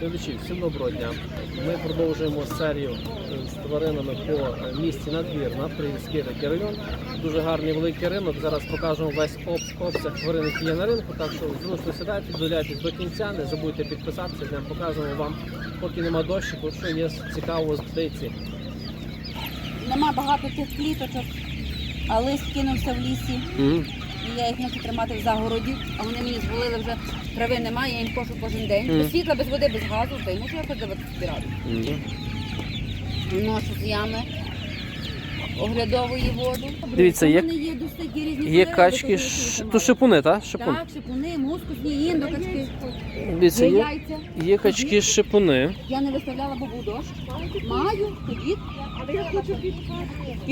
Глядачі, всім доброго дня. Ми продовжуємо серію е, з тваринами по е, місті надвір на такий район. Дуже гарний великий ринок. Зараз покажемо весь обс- обсяг тварин, які є на ринку. Так що зручно сідайте, доляйтесь до кінця, не забудьте підписатися, де покажемо вам, поки нема дощику, що є цікавого з птиці. Нема багато тих кліточок, а лист кинувся в лісі. І я їх мушу тримати в загороді, а вони мені зволили вже трави немає, я їм кошу кожен день. Без світла, без води, без газу, то й можу якось давати збирати. Ношу з ями, оглядовую воду. Дивіться, мене є різні Є кольори, качки, ш... то шипуни, так? Шипун. Так, шипуни, мускусні, індо, качки. Дивіться, Є є, яйця. є качки шипуни. Я не виставляла, бо був дощ. Маю, ходіть.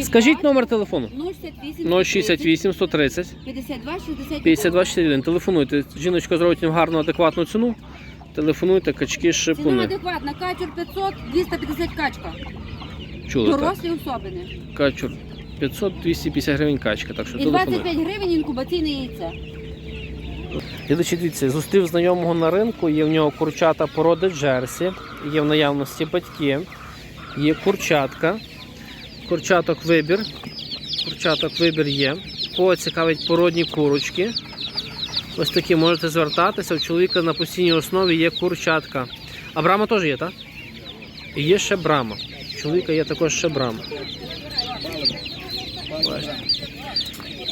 Скажіть номер телефону. 068 068 130 52 60 52 61. Телефонуйте. Жіночка зробить вам гарну адекватну ціну. Телефонуйте, качки Ціна шипуни. адекватна. Качур 500, 250 качка. Чули так? Дорослі особини. Качур 500-250 гривень качка, так що І телефонуйте. 25 гривень інкубаційне яйце. Глядачі, дивіться, зустрів знайомого на ринку, є в нього курчата породи Джерсі, є в наявності батьки, є курчатка, курчаток вибір. Курчаток вибір є. Кого цікавить породні курочки. Ось такі можете звертатися. У чоловіка на постійній основі є курчатка. А брама теж є, так? І є ще брама. У чоловіка є також ще брама. Бачите.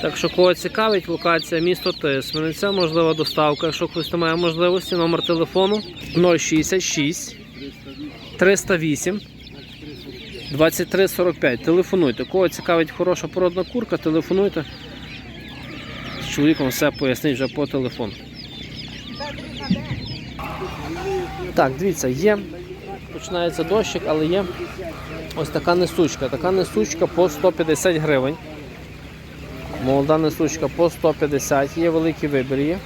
Так що кого цікавить, локація місто Тисмениця, можлива доставка, якщо хтось не має можливості, номер телефону 066 308 2345. Телефонуйте. Кого цікавить хороша породна курка, телефонуйте. З чоловіком все пояснить вже по телефону. Так, дивіться, є. Починається дощик, але є ось така несучка. Така несучка по 150 гривень. Молода несучка по 150, є великий вибір є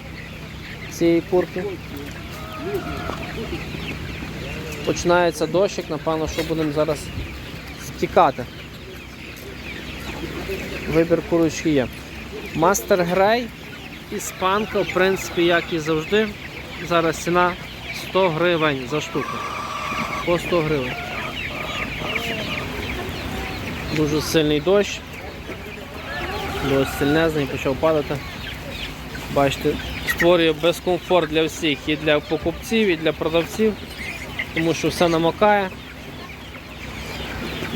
цієї курки. Починається дощик, напевно, що будемо зараз стікати. Вибір курочки є. Мастер Грей, іспанка, в принципі, як і завжди. Зараз ціна 100 гривень за штуку. По 100 гривень. Дуже сильний дощ. Досить сильнезний, почав падати. Бачите, створює безкомфорт для всіх, і для покупців, і для продавців, тому що все намокає.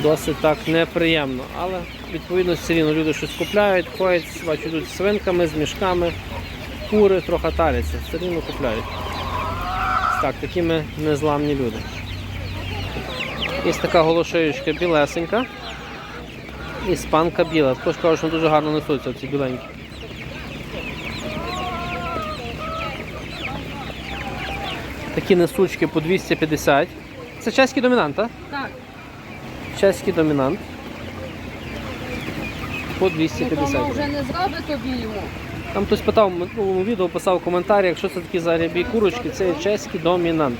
Досить так неприємно. Але відповідно все рівно люди щось купляють, ходять, бачу, йдуть з свинками, з мішками, кури трохи таляться, все рівно купляють. Так, такі ми незламні люди. Є така голошеючка білесенька. Іспанка біла. Також кажуть, що дуже гарно несуться ці біленькі. Такі несучки по 250. Це чеський домінант, так? Так, Чеський домінант. По нікому 250. вже не зробить тобі йому. Там хтось питав в минулому відео, писав в коментарях, що це такі за рябі курочки, це чеський домінант.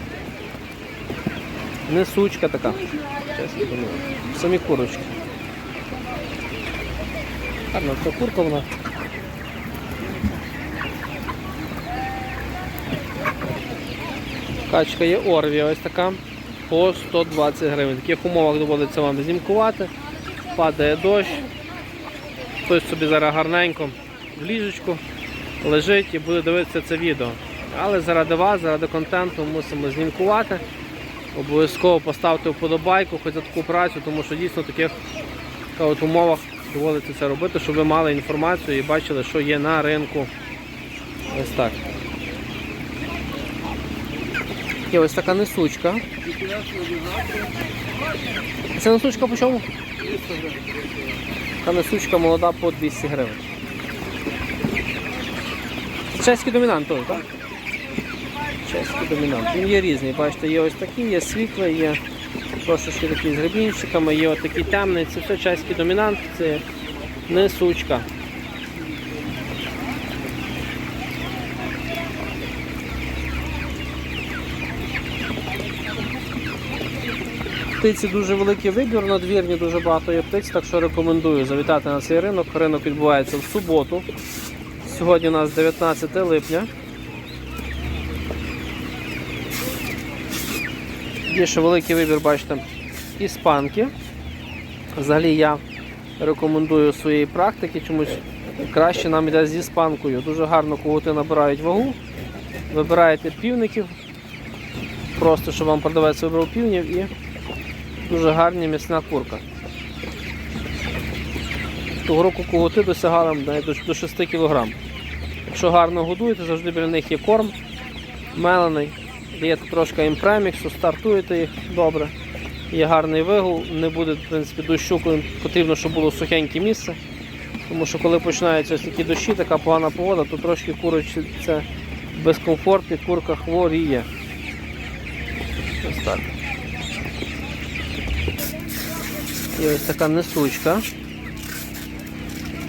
Несучка така. Самі курочки. Гарна така курка вона. Качка є Орвія, ось така по 120 гривень. В таких умовах доводиться вам знімкувати. Падає дощ. Хтось собі зараз гарненько в ліжечку лежить і буде дивитися це відео. Але заради вас, заради контенту мусимо знімкувати. Обов'язково поставте вподобайку хоч за таку працю, тому що дійсно в таких от умовах доводиться це робити, щоб ви мали інформацію і бачили, що є на ринку. Ось так. Є ось така несучка. Це несучка по чому? Та несучка молода по 200 гривень. Чеський домінант той, так? Чеський домінант. Він є різний, бачите, є ось такі, є світлий, є трошечки такі з гребінчиками, є ось такий темний, це все чеський домінант, це несучка. Птиці дуже великий вибір, надвірні дуже багато є птиць, так що рекомендую завітати на цей ринок. Ринок відбувається в суботу. Сьогодні у нас 19 липня. Є ще великий вибір, бачите, іспанки. Взагалі я рекомендую своєї практики, чомусь краще нам йде з іспанкою. Дуже гарно коготи набирають вагу. Вибираєте півників, просто щоб вам продавець вибрав півнів і дуже гарна м'ясна курка. Того року коготи досягали навіть до- до 6 кг. Якщо гарно годуєте, завжди біля них є корм мелений, даєте трошки їм преміксу, стартуєте їх добре. Є гарний вигул, не буде в принципі, дощу, коли потрібно, щоб було сухеньке місце. Тому що коли починаються ось такі дощі, така погана погода, то трошки курочці це безкомфорт і курка хворіє. Ось так. І ось така несучка.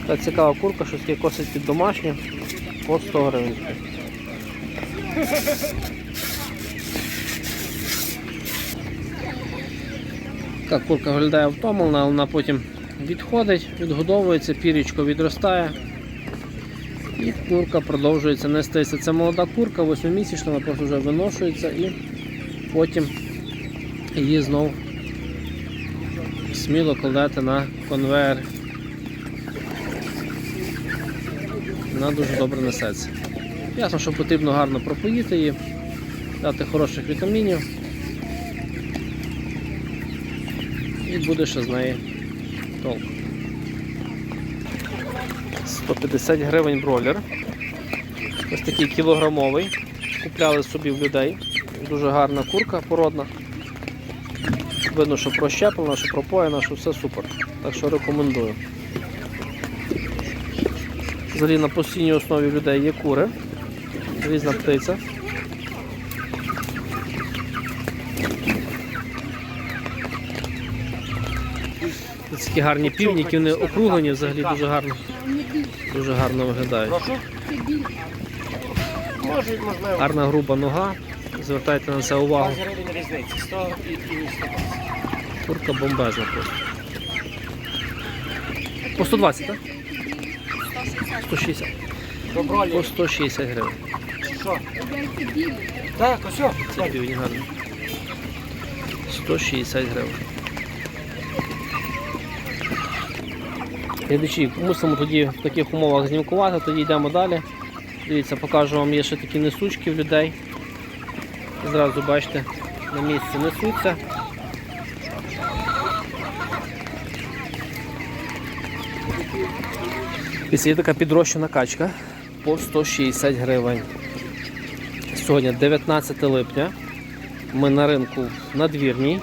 Така цікава курка, що таке косить під домашню по 100 гривень. Така курка виглядає втомлена, але вона потім відходить, відгодовується, пірічко відростає. І курка продовжується нестися. Це молода курка, 8-місячна, вона просто вже виношується і потім її знов сміло кладете на конвейер. Вона дуже добре несеться. Ясно, що потрібно гарно пропоїти її, дати хороших вітамінів. І буде ще з неї толк. 150 гривень бройлер. Ось такий кілограмовий. Купляли собі в людей. Дуже гарна курка породна. Видно, що прощеплена, що пропоєна, що все супер. Так що рекомендую. Взагалі на постійній основі людей є кури. Різна птиця. Такі гарні півніки, вони округлені, взагалі дуже гарно, дуже гарно виглядають. Гарна груба нога. Звертайте на це увагу. 20 гривень різниці. 100 і, і 120. Курка бомбезна просто. По 120, так? 160. По 160 гривень. Що? Так, ось. Це півні гарні. 160 гривень. Глядачі, мусимо тоді в таких умовах знімкувати, тоді йдемо далі. Дивіться, покажу вам, є ще такі несучки в людей. Зразу бачите, на місці несуться. Ось Є така підрощена качка по 160 гривень. Сьогодні 19 липня. Ми на ринку надвірній.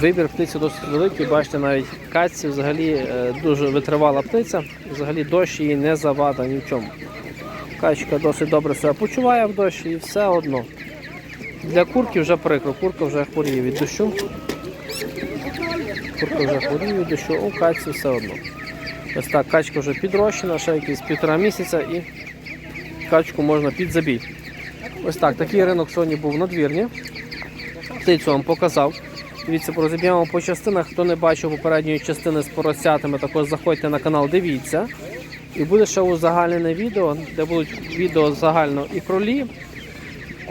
Вибір птиці досить великий. Бачите, навіть каці взагалі е, дуже витривала птиця. Взагалі дощ її не завада ні в чому. Качка досить добре себе почуває в дощі і все одно. Для курки вже прикро, курка вже хворіє від дощу. Курка вже хворіє від дощу, у каці все одно. Ось так, качка вже підрощена, ще якісь півтора місяця і качку можна під забій. Ось так, такий ринок сьогодні був надвірні. Птицю вам показав. Дивіться, розіб'ємо по частинах. Хто не бачив попередньої частини з поросятами, також заходьте на канал, дивіться. І буде ще узагальнене відео, де будуть відео загально і кролі,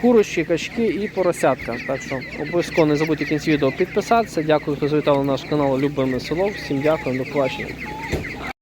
курочки, качки і поросятка. Так що обов'язково не забудьте кінці відео підписатися. Дякую, хто завітав на наш канал Любиме село. Всім дякую, до побачення.